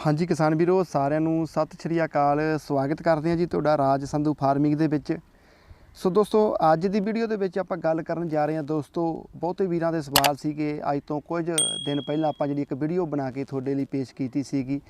ਹਾਂਜੀ ਕਿਸਾਨ ਵੀਰੋ, ਸਾਰਿਆਂ ਨੂੰ ਸਤਿ ਸ਼੍ਰੀ ਅਕਾਲ। ਸਵਾਗਤ ਕਰਦੇ ਹਾਂ ਜੀ ਤੁਹਾਡਾ ਰਾਜ ਸੰਧੂ ਫਾਰਮਿੰਗ ਦੇ ਵਿੱਚ। ਸੋ ਦੋਸਤੋ, ਅੱਜ ਦੀ ਵੀਡੀਓ ਦੇ ਵਿੱਚ ਆਪਾਂ ਗੱਲ ਕਰਨ ਜਾ ਰਹੇ ਹਾਂ ਦੋਸਤੋ, ਬਹੁਤੇ ਵੀਰਾਂ ਦੇ ਸਵਾਲ ਸੀਗੇ। ਅੱਜ ਤੋਂ ਕੁਝ ਦਿਨ ਪਹਿਲਾਂ ਆਪਾਂ ਜਿਹੜੀ ਇੱਕ ਵੀਡੀਓ ਬਣਾ ਕੇ ਤੁਹਾਡੇ ਲਈ ਪੇਸ਼ ਕੀਤੀ ਸੀਗੀ।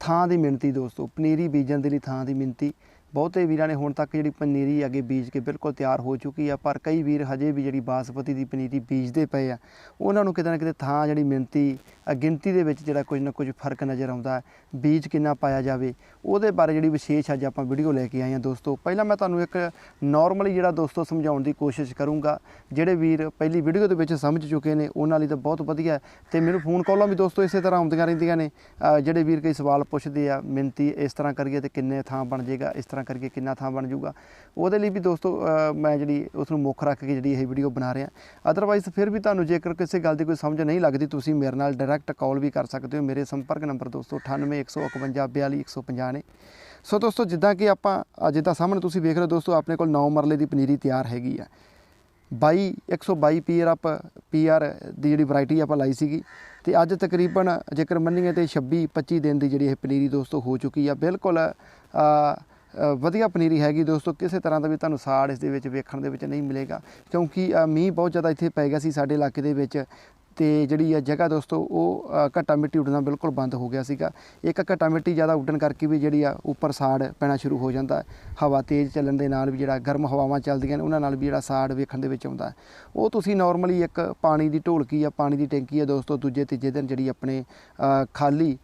ਥਾਂ ਦੀ ਮਿਣਤੀ ਦੋਸਤੋ, ਪਨੀਰੀ ਬੀਜਣ ਦੇ ਲਈ ਥਾਂ ਦੀ ਮਿਣਤੀ। ਬਹੁਤੇ ਵੀਰਾਂ ਨੇ ਹੁਣ ਤੱਕ ਜਿਹੜੀ ਪਨੀਰੀ ਅੱਗੇ ਬੀਜ ਕੇ ਬਿਲਕੁਲ ਤਿਆਰ ਹੋ ਚੁੱਕੀ ਆ, ਪਰ ਕਈ ਵੀਰ ਹਜੇ ਵੀ ਜਿਹੜੀ ਬਾਸਪਤੀ ਦੀ ਪਨੀਰੀ ਬੀਜਦੇ ਪਏ ਆ। ਉਹਨਾਂ ਨੂੰ ਕਿਤੇ ਨਾ ਕਿਤੇ ਥਾਂ ਜਿਹੜੀ ਮਿਣਤੀ ਗਿਣਤੀ ਦੇ ਵਿੱਚ ਜਿਹੜਾ ਕੁਝ ਨਾ ਕੁਝ ਫ਼ਰਕ ਨਜ਼ਰ ਆਉਂਦਾ ਬੀਜ ਕਿੰਨਾ ਪਾਇਆ ਜਾਵੇ। ਉਹਦੇ ਬਾਰੇ ਜਿਹੜੀ ਵਿਸ਼ੇਸ਼ ਅੱਜ ਆਪਾਂ ਵੀਡੀਓ ਲੈ ਕੇ ਆਏ ਹਾਂ ਦੋਸਤੋ। ਪਹਿਲਾਂ ਮੈਂ ਤੁਹਾਨੂੰ ਇੱਕ ਨਾਰਮਲੀ ਜਿਹੜਾ ਦੋਸਤੋ ਸਮਝਾਉਣ ਦੀ ਕੋਸ਼ਿਸ਼ ਕਰੂੰਗਾ, ਜਿਹੜੇ ਵੀਰ ਪਹਿਲੀ ਵੀਡੀਓ ਦੇ ਵਿੱਚ ਸਮਝ ਚੁੱਕੇ ਨੇ, ਉਹਨਾਂ ਲਈ ਤਾਂ ਬਹੁਤ ਵਧੀਆ ਹੈ। ਤੇ ਮੈਨੂੰ ਫੋਨ ਕਾਲਾਂ ਵੀ ਦੋਸਤੋ ਇਸੇ ਤਰ੍ਹਾਂ ਆਉਂਦੀਆਂ ਰਹਿੰਦੀਆਂ ਨੇ। ਜਿਹੜੇ ਵੀਰ ਕਈ ਸਵਾਲ ਪੁੱਛਦੇ ਆ ਮਿਹਨਤੀ ਇਸ ਤਰ੍ਹਾਂ ਕਰੀਏ ਤੇ ਕਿੰਨੇ ਥਾਂ ਬਣ ਜਾਏਗਾ, ਇਸ ਤਰ੍ਹਾਂ ਕਰਕੇ ਕਿੰਨਾ ਥਾਂ ਬਣ ਜਾਊਗਾ। ਉਹਦੇ ਲਈ ਵੀ ਦੋਸਤੋ ਮੈਂ ਜਿਹੜੀ ਉਸ ਨੂੰ ਮੁੱਖ ਰੱਖ ਕੇ ਜਿਹੜੀ ਇਹ ਵੀਡੀਓ ਬਣਾ ਰਿਹਾ। ਅਦਰਵਾਈਜ਼ ਫਿਰ ਵੀ ਤੁਹਾਨੂੰ ਜੇਕਰ ਕਿਸੇ ਗੱਲ ਦੀ ਕੋਈ ਸਮਝ ਨਹੀਂ ਲੱਗਦੀ ਤੁਸੀਂ ਮੇਰੇ ਨਾਲ ਡਾਇਰੈਕਟ ਕਾਲ ਵੀ ਕਰ ਸਕਦੇ ਹੋ। ਮੇਰੇ ਸੰਪਰਕ ਨੰਬਰ ਦੋਸਤੋ 9815542150 ਨੇ। ਸੋ ਦੋਸਤੋ ਜਿੱਦਾਂ ਕਿ ਆਪਾਂ ਜਿੱਦਾਂ ਸਾਹਮਣੇ ਤੁਸੀਂ ਵੇਖ ਰਹੇ ਹੋ ਦੋਸਤੋ ਆਪਣੇ ਕੋਲ 9 ਮਰਲੇ ਦੀ ਪਨੀਰੀ ਤਿਆਰ ਹੈਗੀ ਆ। 22 122 ਪੀਆਰ ਆਪ ਪੀਆਰ ਦੀ ਜਿਹੜੀ ਵੈਰਾਈਟੀ ਆਪਾਂ ਲਾਈ ਸੀਗੀ। ਤੇ ਅੱਜ ਤਕਰੀਬਨ ਜੇਕਰ ਮੰਨੀਏ ਤੇ 26 25 ਦਿਨ ਦੀ ਜਿਹੜੀ ਇਹ ਪਨੀਰੀ ਦੋਸਤੋ ਹੋ ਚੁੱਕੀ ਆ। ਬਿਲਕੁਲ ਅ, ਵਧੀਆ ਪਨੀਰੀ ਹੈਗੀ ਦੋਸਤੋ ਕਿਸੇ ਤਰ੍ਹਾਂ ਦਾ ਵੀ ਤੁਹਾਨੂੰ ਸਾੜ ਇਸ ਦੇ ਵਿੱਚ ਵੇਖਣ ਦੇ ਵਿੱਚ ਨਹੀਂ ਮਿਲੇਗਾ। ਕਿਉਂਕਿ ਮੀਂਹ ਬਹੁਤ ਜ਼ਿਆਦਾ ਇੱਥੇ ਪੈ ਗਿਆ ਸੀ ਸਾਡੇ ਇਲਾਕੇ ਦੇ ਵਿੱਚ ਤੇ ਜਿਹੜੀ ਆ ਜਗ੍ਹਾ ਦੋਸਤੋ ਉਹ ਅ, ਘੱਟਾ ਮਿੱਟੀ ਉੱਡਣਾ ਬਿਲਕੁਲ ਬੰਦ ਹੋ ਗਿਆ ਸੀਗਾ। ਇੱਕ ਘੱਟਾ ਮਿੱਟੀ ਜ਼ਿਆਦਾ ਉੱਡਣ ਕਰਕੇ ਵੀ ਜਿਹੜੀ ਆ ਉੱਪਰ ਸਾੜ ਪੈਣਾ ਸ਼ੁਰੂ ਹੋ ਜਾਂਦਾ। ਹਵਾ ਤੇਜ਼ ਚੱਲਣ ਦੇ ਨਾਲ ਵੀ ਜਿਹੜਾ ਗਰਮ ਹਵਾਵਾਂ ਚੱਲਦੀਆਂ ਨੇ ਉਹਨਾਂ ਨਾਲ ਵੀ ਜਿਹੜਾ ਸਾੜ ਵੇਖਣ ਦੇ ਵਿੱਚ ਆਉਂਦਾ। ਉਹ ਤੁਸੀਂ ਨਾਰਮਲੀ ਇੱਕ ਪਾਣੀ ਦੀ ਢੋਲਕੀ ਆ ਪਾਣੀ ਦੀ ਟੈਂਕੀ ਆ ਦੋਸਤੋ ਦੂਜੇ ਤੀਜੇ ਦਿਨ ਜਿਹੜੀ ਆਪਣੇ ਖਾਲੀ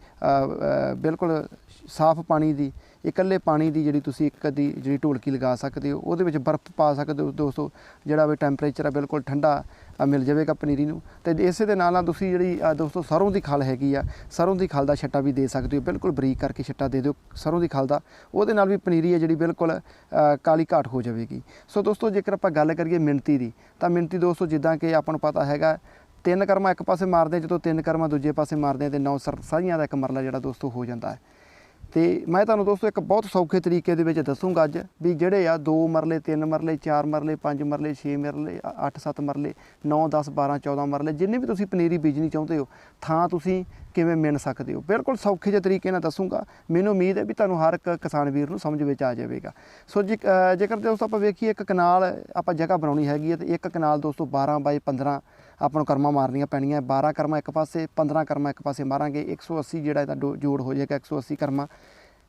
ਬਿਲਕੁਲ ਸਾਫ਼ ਪਾਣੀ ਦੀ ਇਕੱਲੇ ਪਾਣੀ ਦੀ ਜਿਹੜੀ ਤੁਸੀਂ ਇੱਕ ਅੱਧੀ ਜਿਹੜੀ ਢੋਲਕੀ ਲਗਾ ਸਕਦੇ ਹੋ ਉਹਦੇ ਵਿੱਚ ਬਰਫ਼ ਪਾ ਸਕਦੇ ਹੋ ਦੋਸਤੋ ਜਿਹੜਾ ਵੀ ਟੈਂਪਰੇਚਰ ਆ ਬਿਲਕੁਲ ਠੰਡਾ ਮਿਲ ਜਾਵੇਗਾ ਪਨੀਰੀ ਨੂੰ। ਤੇ ਇਸੇ ਦੇ ਨਾਲ ਨਾਲ ਤੁਸੀਂ ਜਿਹੜੀ ਦੋਸਤੋ ਸਰੋਂ ਦੀ ਖਲ ਹੈਗੀ ਆ ਸਰੋਂ ਦੀ ਖਲ ਦਾ ਛੱਟਾ ਵੀ ਦੇ ਸਕਦੇ ਹੋ ਬਿਲਕੁਲ ਬਰੀਕ ਕਰਕੇ ਛੱਟਾ ਦੇ ਦਿਓ ਸਰੋਂ ਦੀ ਖਲ ਦਾ। ਉਹਦੇ ਨਾਲ ਵੀ ਪਨੀਰੀ ਹੈ ਜਿਹੜੀ ਬਿਲਕੁਲ ਕਾਲੀ ਘਾਟ ਹੋ ਜਾਵੇਗੀ। ਸੋ ਦੋਸਤੋ ਜੇਕਰ ਆਪਾਂ ਗੱਲ ਕਰੀਏ ਮਿਣਤੀ ਦੀ ਤਾਂ ਮਿਣਤੀ ਦੋਸਤੋ ਜਿੱਦਾਂ ਕਿ ਆਪਾਂ ਨੂੰ ਪਤਾ ਹੈਗਾ ਤਿੰਨ ਕਰਮਾ ਇੱਕ ਪਾਸੇ ਮਾਰਦੇ ਹਾਂ, ਜਦੋਂ ਤਿੰਨ ਕਰਮਾ ਦੂਜੇ ਪਾਸੇ ਮਾਰਦੇ ਹਾਂ ਤੇ ਨੌ ਸਰ ਸਾਰੀਆਂ ਦਾ ਇੱਕ ਮਰਲਾ ਜਿਹੜਾ ਦੋਸਤੋ ਹੋ ਜਾਂਦਾ ਹੈ। ਤੇ ਮੈਂ ਤੁਹਾਨੂੰ ਦੋਸਤੋ ਇੱਕ ਬਹੁਤ ਸੌਖੇ ਤਰੀਕੇ ਦੇ ਵਿੱਚ ਦੱਸੂਗਾ ਅੱਜ ਵੀ ਜਿਹੜੇ ਆ 2 ਮਰਲੇ 3 ਮਰਲੇ 4 ਮਰਲੇ 5 ਮਰਲੇ 6 ਮਰਲੇ 8 7 ਮਰਲੇ 9 10 12 14 ਮਰਲੇ, ਜਿੰਨੇ ਵੀ ਤੁਸੀਂ ਪਨੀਰੀ ਬੀਜਣੀ ਚਾਹੁੰਦੇ ਹੋ, ਥਾਂ ਤੁਸੀਂ ਕਿਵੇਂ ਮਿਣ ਸਕਦੇ ਹੋ? ਬਿਲਕੁਲ ਸੌਖੇ ਜਿਹੇ ਤਰੀਕੇ ਨਾਲ ਦੱਸੂਗਾ। ਮੈਨੂੰ ਉਮੀਦ ਹੈ ਵੀ ਤੁਹਾਨੂੰ ਹਰ ਇੱਕ ਕਿਸਾਨ ਵੀਰ ਨੂੰ ਸਮਝ ਵਿੱਚ ਆ ਜਾਵੇਗਾ। ਸੋ ਜੇ ਜੇਕਰ ਦੋਸਤੋ ਆਪਾਂ ਵੇਖੀਏ ਇੱਕ ਕਨਾਲ ਆਪਾਂ ਜਗ੍ਹਾ ਬਣਾਉਣੀ ਹੈਗੀ ਹੈ ਤੇ ਇੱਕ ਕਨਾਲ ਦੋਸਤੋ 12 ਬਾਈ 15 ਆਪਾਂ ਨੂੰ ਕਰਮਾਂ ਮਾਰਨੀਆਂ ਪੈਣੀਆਂ 12 ਕਰਮਾਂ ਇੱਕ ਪਾਸੇ 15 ਕਰਮਾ ਇੱਕ ਪਾਸੇ ਮਾਰਾਂਗੇ 180 ਜਿਹੜਾ ਇਹਦਾ ਡੋ- ਜੋੜ ਹੋ ਜਾਏਗਾ 180 ਕਰਮਾ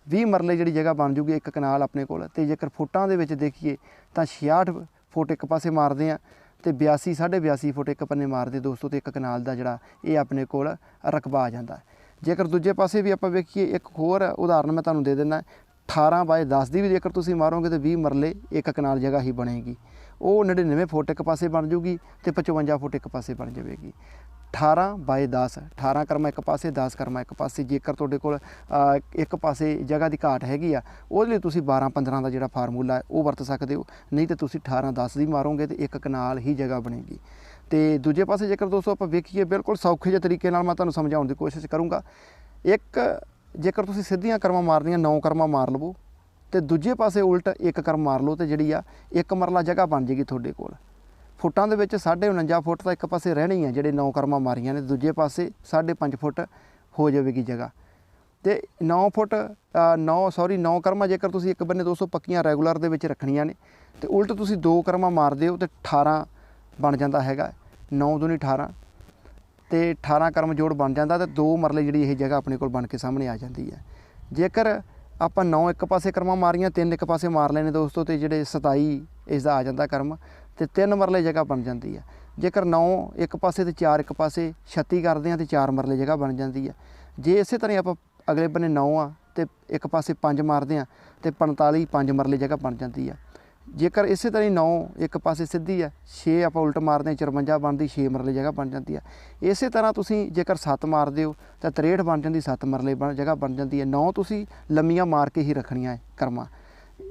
20 ਮਰਲੇ ਜਿਹੜੀ ਜਗ੍ਹਾ ਬਣ ਜੂਗੀ ਇੱਕ ਕਨਾਲ ਆਪਣੇ ਕੋਲ। ਤੇ ਜੇਕਰ ਫੁੱਟਾਂ ਦੇ ਵਿੱਚ ਦੇਖੀਏ, ਤਾਂ 66 ਫੁੱਟ ਇੱਕ ਪਾਸੇ ਮਾਰਦੇ ਆ ਤੇ 82 82 ਫੁੱਟ ਇੱਕ ਪੰਨੇ ਮਾਰਦੇ ਦੋਸਤੋ, ਤੇ ਇੱਕ ਕਨਾਲ ਦਾ ਜਿਹੜਾ ਇਹ ਆਪਣੇ ਕੋਲ ਰਕਬਾ ਆ ਜਾਂਦਾ। ਜੇਕਰ ਦੂਜੇ ਪਾਸੇ ਵੀ ਆਪਾਂ ਵੇਖੀਏ, ਇੱਕ ਹੋਰ ਉਦਾਹਰਨ ਮੈਂ ਤੁਹਾਨੂੰ ਦੇ ਦਿੰਦਾ 18 ਬਾਏ 10 ਦੀ ਵੀ ਜੇਕਰ ਤੁਸੀਂ ਮਾਰੋਗੇ, ਤਾਂ 20 ਮਰਲੇ ਇੱਕ ਕਨਾਲ ਜਗ੍ਹਾ ਹੀ ਬਣੇਗੀ। ਉਹ 99 ਫੁੱਟ ਇੱਕ ਪਾਸੇ ਬਣ ਜੂਗੀ ਤੇ 55 ਫੁੱਟ ਇੱਕ ਪਾਸੇ ਬਣ ਜਾਵੇਗੀ। 18 ਬਾਏ 10 18 ਕਰਮਾ ਇੱਕ ਪਾਸੇ 10 ਕਰਮਾ ਇੱਕ ਪਾਸੇ। ਜੇਕਰ ਤੁਹਾਡੇ ਕੋਲ ਇੱਕ ਪਾਸੇ ਜਗ੍ਹਾ ਦੀ ਘਾਟ ਹੈਗੀ ਆ, ਉਹਦੇ ਲਈ ਤੁਸੀਂ 12 15 ਦਾ ਜਿਹੜਾ ਫਾਰਮੂਲਾ ਹੈ, ਉਹ ਵਰਤ ਸਕਦੇ ਹੋ। ਨਹੀਂ ਤੇ ਤੁਸੀਂ 18 10 ਦੀ ਮਾਰੋਗੇ ਤੇ ਇੱਕ ਕਨਾਲ ਹੀ ਜਗ੍ਹਾ ਬਣੇਗੀ। ਤੇ ਦੂਜੇ ਪਾਸੇ ਜੇਕਰ ਦੋਸਤੋ ਆਪਾਂ ਵੇਖੀਏ, ਬਿਲਕੁਲ ਸੌਖੇ ਜਿਹੇ ਤਰੀਕੇ ਨਾਲ ਮੈਂ ਤੁਹਾਨੂੰ ਸਮਝਾਉਣ ਦੀ ਕੋਸ਼ਿਸ਼ ਕਰੂੰਗਾ। ਇੱਕ, ਜੇਕਰ ਤੁਸੀਂ ਸਿੱਧੀਆਂ ਕਰਮਾਂ ਮਾਰਨੀਆਂ 9 ਕਰਮਾਂ ਮਾਰ ਲਵੋ ਤੇ ਦੂਜੇ ਪਾਸੇ ਉਲਟ ਇੱਕ ਕਰਮ ਮਾਰ ਲਓ ਤੇ ਜਿਹੜੀ ਆ, ਇੱਕ ਮਰਲਾ ਜਗ੍ਹਾ ਬਣ ਜੇਗੀ ਤੁਹਾਡੇ ਕੋਲ। ਫੁੱਟਾਂ ਦੇ ਵਿੱਚ 49 ਫੁੱਟ ਤਾਂ ਇੱਕ ਪਾਸੇ ਰਹਿਣੀ ਆ ਜਿਹੜੇ 9 ਕਰਮਾਂ ਮਾਰੀਆਂ ਨੇ, ਦੂਜੇ ਪਾਸੇ 5.5 ਫੁੱਟ ਹੋ ਜਾਵੇਗੀ ਜਗ੍ਹਾ। ਤੇ 9 ਫੁੱਟ 9 ਸੌਰੀ 9 ਕਰਮਾਂ ਜੇਕਰ ਤੁਸੀਂ ਇੱਕ ਬੰਨੇ 200 ਪੱਕੀਆਂ ਰੈਗੂਲਰ ਦੇ ਵਿੱਚ ਰੱਖਣੀਆਂ ਨੇ, ਤੇ ਉਲਟ ਤੁਸੀਂ ਦੋ ਕਰਮਾਂ ਮਾਰਦੇ ਹੋ ਤੇ 18 ਬਣ ਜਾਂਦਾ ਹੈਗਾ 9 ਦੂਣੀ 18 ਤੇ 18 ਕਰਮ ਜੋੜ ਬਣ ਜਾਂਦਾ ਤੇ ਦੋ ਮਰਲੇ ਜਿਹੜੀ ਇਹ ਜਗ੍ਹਾ ਆਪਣੇ ਕੋਲ ਬਣ ਕੇ ਸਾਹਮਣੇ ਆ ਜਾਂਦੀ ਹੈ। ਜੇਕਰ ਆਪਾਂ 9 ਇੱਕ ਪਾਸੇ ਕਰਮਾਂ ਮਾਰੀਆਂ, ਤਿੰਨ ਇੱਕ ਪਾਸੇ ਮਾਰ ਲੈਣੇ ਦੋਸਤੋ ਤੇ ਜਿਹੜੇ 27 ਇਸ ਦਾ ਆ ਜਾਂਦਾ ਕਰਮ ਤੇ ਤਿੰਨ ਮਰਲੇ ਜਗ੍ਹਾ ਬਣ ਜਾਂਦੀ ਹੈ ਜੇਕਰ 9 ਇੱਕ ਪਾਸੇ ਤੇ 4 ਇੱਕ ਪਾਸੇ 36 ਕਰਦੇ ਆ ਤੇ 4 ਮਰਲੇ ਜਗ੍ਹਾ ਬਣ ਜਾਂਦੀ ਹੈ ਜੇ ਇਸੇ ਤਰ੍ਹਾਂ ਹੀ ਆਪਾਂ ਅਗਲੇ ਬੰਨੇ 9 ਆ ਤੇ ਇੱਕ ਪਾਸੇ 5 ਮਾਰਦੇ ਆ ਤੇ 45 5 ਮਰਲੇ ਜਗ੍ਹਾ ਬਣ ਜਾਂਦੀ ਆ। ਜੇਕਰ ਇਸੇ ਤਰ੍ਹਾਂ ਹੀ 9 ਇੱਕ ਪਾਸੇ ਸਿੱਧੀ ਹੈ 6 ਆਪਾਂ ਉਲਟ ਮਾਰਦੇ ਹਾਂ 54 ਬਣਦੀ 6 ਮਰਲੇ ਜਗ੍ਹਾ ਬਣ ਜਾਂਦੀ ਹੈ। ਇਸੇ ਤਰ੍ਹਾਂ ਤੁਸੀਂ ਜੇਕਰ 7 ਮਾਰਦੇ ਹੋ, ਤਾਂ 63 ਬਣ ਜਾਂਦੀ 7 ਮਰਲੇ ਬਣ ਜਗ੍ਹਾ ਬਣ ਜਾਂਦੀ ਹੈ। 9 ਤੁਸੀਂ ਲੰਮੀਆਂ ਮਾਰ ਕੇ ਹੀ ਰੱਖਣੀਆਂ ਹੈ ਕਰਮਾਂ।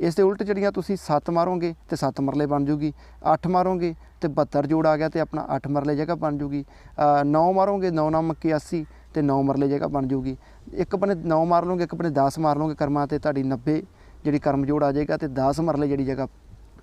ਇਸ ਦੇ ਉਲਟ ਜਿਹੜੀਆਂ ਤੁਸੀਂ 7 ਮਾਰੋਗੇ, ਤੇ 7 ਮਰਲੇ ਬਣ ਜੂਗੀ। 8 ਮਾਰੋਗੇ, ਤੇ 72 ਜੋੜ ਆ ਗਿਆ, ਤੇ ਆਪਣਾ 8 ਮਰਲੇ ਜਗ੍ਹਾ ਬਣ ਜੂਗੀ। 9 ਮਾਰੋਗੇ 9 ਨਾਮ 81 ਤੇ 9 ਮਰਲੇ ਜਗ੍ਹਾ ਬਣ ਜੂਗੀ। ਇੱਕ ਬੰਨੇ 9 ਮਾਰ ਲਓਗੇ, ਇੱਕ ਬੰਨੇ 10 ਮਾਰ ਲਓਗੇ ਕਰਮਾਂ ਤੇ, ਤੁਹਾਡੀ 90 ਜਿਹੜੀ ਕਰਮ ਜੋੜ ਆ ਜਾਏਗਾ, ਤੇ 10 ਮਰਲੇ ਜਿਹੜੀ ਜਗ੍ਹਾ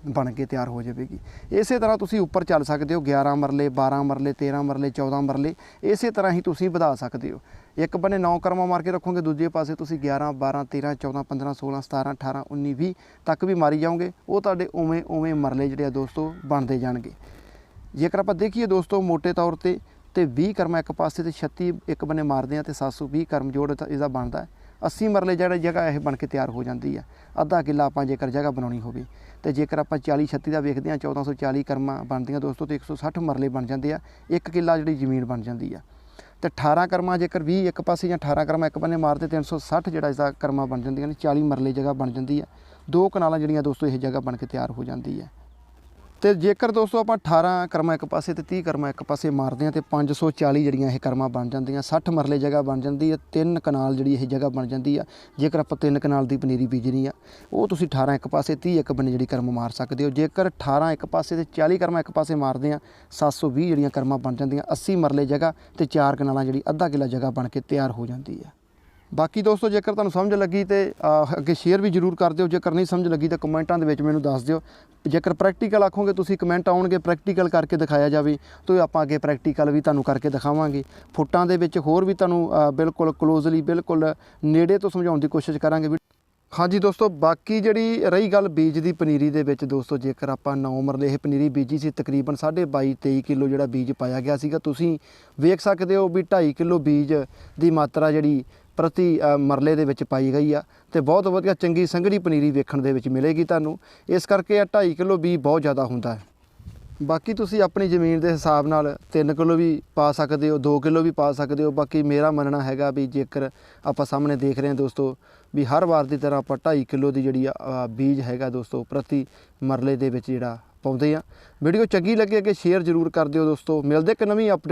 ਬਣ ਕੇ ਤਿਆਰ ਹੋ ਜਾਵੇਗੀ। ਇਸੇ ਤਰ੍ਹਾਂ ਤੁਸੀਂ ਉੱਪਰ ਚੱਲ ਸਕਦੇ ਹੋ 11 ਮਰਲੇ 12 ਮਰਲੇ 13 ਮਰਲੇ 14 ਮਰਲੇ, ਇਸੇ ਤਰ੍ਹਾਂ ਹੀ ਤੁਸੀਂ ਵਧਾ ਸਕਦੇ ਹੋ। ਇੱਕ ਬੰਨੇ 9 ਕਰਮਾ ਮਾਰ ਕੇ ਰੱਖੋਗੇ, ਦੂਜੇ ਪਾਸੇ ਤੁਸੀਂ 11 12 13 14 15 16 17 18 19 20 ਤੱਕ ਵੀ ਮਾਰੀ ਜਾਓਗੇ। ਉਹ ਤੁਹਾਡੇ ਉਵੇਂ ਉਵੇਂ ਮਰਲੇ ਜਿਹੜੇ ਆ ਦੋਸਤੋ ਬਣਦੇ ਜਾਣਗੇ। ਜੇਕਰ ਆਪਾਂ ਦੇਖੀਏ ਦੋਸਤੋ ਮੋٹے ਤੌਰ ਤੇ ਤੇ 20 ਕਰਮਾ ਇੱਕ ਪਾਸੇ ਤੇ 36 ਇੱਕ ਬੰਨੇ ਮਾਰਦੇ ਆ ਤੇ 720 ਕਰਮ ਜੋੜ ਇਹਦਾ ਬਣਦਾ ਹੈ। 80 ਮਰਲੇ ਜਿਹੜਾ ਜਗ੍ਹਾ ਇਹ ਬਣ ਕੇ ਤਿਆਰ ਹੋ ਜਾਂਦੀ ਆ। ਅੱਧਾ ਕਿੱਲਾ ਆਪਾਂ ਜੇਕਰ ਜਗ੍ਹਾ ਬਣਾਉਣੀ ਹੋਵੇ, ਤੇ ਜੇਕਰ ਆਪਾਂ 40 36 ਦਾ ਵੇਖਦੇ ਆ 1440 ਕਰਮਾਂ ਬਣਦੀਆਂ ਦੋਸਤੋ ਤੇ 160 ਮਰਲੇ ਬਣ ਜਾਂਦੇ ਆ। ਇੱਕ ਕਿੱਲਾ ਜਿਹੜੀ ਜ਼ਮੀਨ ਬਣ ਜਾਂਦੀ ਆ। ਤੇ 18 ਕਰਮਾਂ ਜੇਕਰ 20 ਇੱਕ ਪਾਸੇ ਜਾਂ 18 ਕਰਮਾਂ ਇੱਕ ਬੰਨੇ ਮਾਰਦੇ 360 ਜਿਹੜਾ ਇਸਦਾ ਕਰਮਾ ਬਣ ਜਾਂਦੀਆਂ ਨੇ 40 ਮਰਲੇ ਜਗ੍ਹਾ ਬਣ ਜਾਂਦੀ ਆ। ਦੋ ਕਨਾਲਾਂ ਜਿਹੜੀਆਂ ਦੋਸਤੋ ਇਹ ਜਗ੍ਹਾ ਬਣ ਕੇ ਤਿਆਰ ਹੋ ਜਾਂਦੀ ਹੈ ਤੇ ਜੇਕਰ ਦੋਸਤੋ ਆਪਾਂ 18 ਕਰਮਾਂ ਇੱਕ ਪਾਸੇ ਤੇ 30 ਕਰਮਾਂ ਇੱਕ ਪਾਸੇ ਮਾਰਦੇ ਆ ਤੇ 540 ਜਿਹੜੀਆਂ ਇਹ ਕਰਮਾਂ ਬਣ ਜਾਂਦੀਆਂ 60 ਮਰਲੇ ਜਗ੍ਹਾ ਬਣ ਜਾਂਦੀ ਹੈ, ਤਿੰਨ ਕਨਾਲ ਜਿਹੜੀ ਇਹ ਜਗ੍ਹਾ ਬਣ ਜਾਂਦੀ ਆ, ਜੇਕਰ ਆਪਾਂ ਤਿੰਨ ਕਨਾਲ ਦੀ ਪਨੀਰੀ ਬੀਜਣੀ ਆ, ਉਹ ਤੁਸੀਂ 18 ਇੱਕ ਪਾਸੇ 30 ਇੱਕ ਬੰਨੇ ਜਿਹੜੀ ਕਰਮ ਮਾਰ ਸਕਦੇ ਹੋ। ਜੇਕਰ 18 ਇੱਕ ਪਾਸੇ ਤੇ 40 ਕਰਮਾਂ ਇੱਕ ਪਾਸੇ ਮਾਰਦੇ ਆ 720 ਜਿਹੜੀਆਂ ਕਰਮਾਂ ਬਣ ਜਾਂਦੀਆਂ 80 ਮਰਲੇ ਜਗ੍ਹਾ ਤੇ ਚਾਰ ਕਨਾਲਾਂ ਜਿਹੜੀ ਅੱਧਾ ਕਿੱਲਾ ਜਗ੍ਹਾ ਬਣ ਕੇ ਤਿਆਰ ਹੋ ਜਾਂਦੀ ਆ। ਬਾਕੀ ਦੋਸਤੋ, ਜੇਕਰ ਤੁਹਾਨੂੰ ਸਮਝ ਲੱਗੀ ਤੇ ਅੱਗੇ ਸ਼ੇਅਰ ਵੀ ਜਰੂਰ ਕਰ ਦਿਓ। ਜੇਕਰ ਨਹੀਂ ਸਮਝ ਲੱਗੀ ਤਾਂ ਕਮੈਂਟਾਂ ਦੇ ਵਿੱਚ ਮੈਨੂੰ ਦੱਸ ਦਿਓ। ਜੇਕਰ ਪ੍ਰੈਕਟੀਕਲ ਆਖੋਗੇ, ਤੁਸੀਂ ਕਮੈਂਟ ਆਉਣਗੇ ਪ੍ਰੈਕਟੀਕਲ ਕਰਕੇ ਦਿਖਾਇਆ ਜਾਵੇ, ਤਾਂ ਆਪਾਂ ਅੱਗੇ ਪ੍ਰੈਕਟੀਕਲ ਵੀ ਤੁਹਾਨੂੰ ਕਰਕੇ ਦਿਖਾਵਾਂਗੇ। ਫੁੱਟਾਂ ਦੇ ਵਿੱਚ ਹੋਰ ਵੀ ਤੁਹਾਨੂੰ ਬਿਲਕੁਲ ਕਲੋਜ਼ਲੀ ਬਿਲਕੁਲ ਨੇੜੇ ਤੋਂ ਸਮਝਾਉਣ ਦੀ ਕੋਸ਼ਿਸ਼ ਕਰਾਂਗੇ। ਵੀ ਹਾਂਜੀ ਦੋਸਤੋ, ਬਾਕੀ ਜਿਹੜੀ ਰਹੀ ਗੱਲ ਬੀਜ ਦੀ ਪਨੀਰੀ ਦੇ ਵਿੱਚ ਦੋਸਤੋ, ਜੇਕਰ ਆਪਾਂ 9 ਮਰਲੇ ਇਹ ਪਨੀਰੀ ਬੀਜੀ ਸੀ, ਤਕਰੀਬਨ 22.5 23 ਕਿਲੋ ਜਿਹੜਾ ਬੀਜ ਪਾਇਆ ਗਿਆ ਸੀਗਾ, ਤੁਸੀਂ ਵੇਖ ਸਕਦੇ ਹੋ ਵੀ 2.5 ਕਿਲੋ ਬੀਜ ਦੀ ਮਾਤਰਾ ਜਿਹੜੀ ਪ੍ਰਤੀ ਮਰਲੇ ਦੇ ਵਿੱਚ ਪਾਈ ਗਈ ਆ ਤੇ ਬਹੁਤ ਵਧੀਆ ਚੰਗੀ ਸੰਘਣੀ ਪਨੀਰੀ ਵੇਖਣ ਦੇ ਵਿੱਚ ਮਿਲੇਗੀ ਤੁਹਾਨੂੰ। ਇਸ ਕਰਕੇ ਆ 2.5 ਕਿਲੋ ਬੀਜ ਬਹੁਤ ਜ਼ਿਆਦਾ ਹੁੰਦਾ ਹੈ। ਬਾਕੀ ਤੁਸੀਂ ਆਪਣੀ ਜ਼ਮੀਨ ਦੇ ਹਿਸਾਬ ਨਾਲ 3 ਕਿਲੋ ਵੀ ਪਾ ਸਕਦੇ ਹੋ 2 ਕਿਲੋ ਵੀ ਪਾ ਸਕਦੇ ਹੋ। ਬਾਕੀ ਮੇਰਾ ਮੰਨਣਾ ਹੈਗਾ ਵੀ ਜੇਕਰ ਆਪਾਂ ਸਾਹਮਣੇ ਦੇਖ ਰਹੇ ਹਾਂ ਦੋਸਤੋ ਵੀ ਹਰ ਵਾਰ ਦੀ ਤਰ੍ਹਾਂ ਆਪਾਂ 2.5 ਕਿਲੋ ਦੀ ਜਿਹੜੀ ਆ, ਬੀਜ ਹੈਗਾ ਦੋਸਤੋ ਪ੍ਰਤੀ ਮਰਲੇ ਦੇ ਵਿੱਚ ਜਿਹੜਾ ਪਾਉਂਦੇ ਆ ਵੀਡੀਓ ਚੰਗੀ ਲੱਗੇ ਕਿ ਸ਼ੇਅਰ ਜ਼ਰੂਰ ਕਰ ਦਿਓ ਦੋਸਤੋ। ਮਿਲਦੇ ਇੱਕ ਨਵੀਂ ਅਪਡੇਟ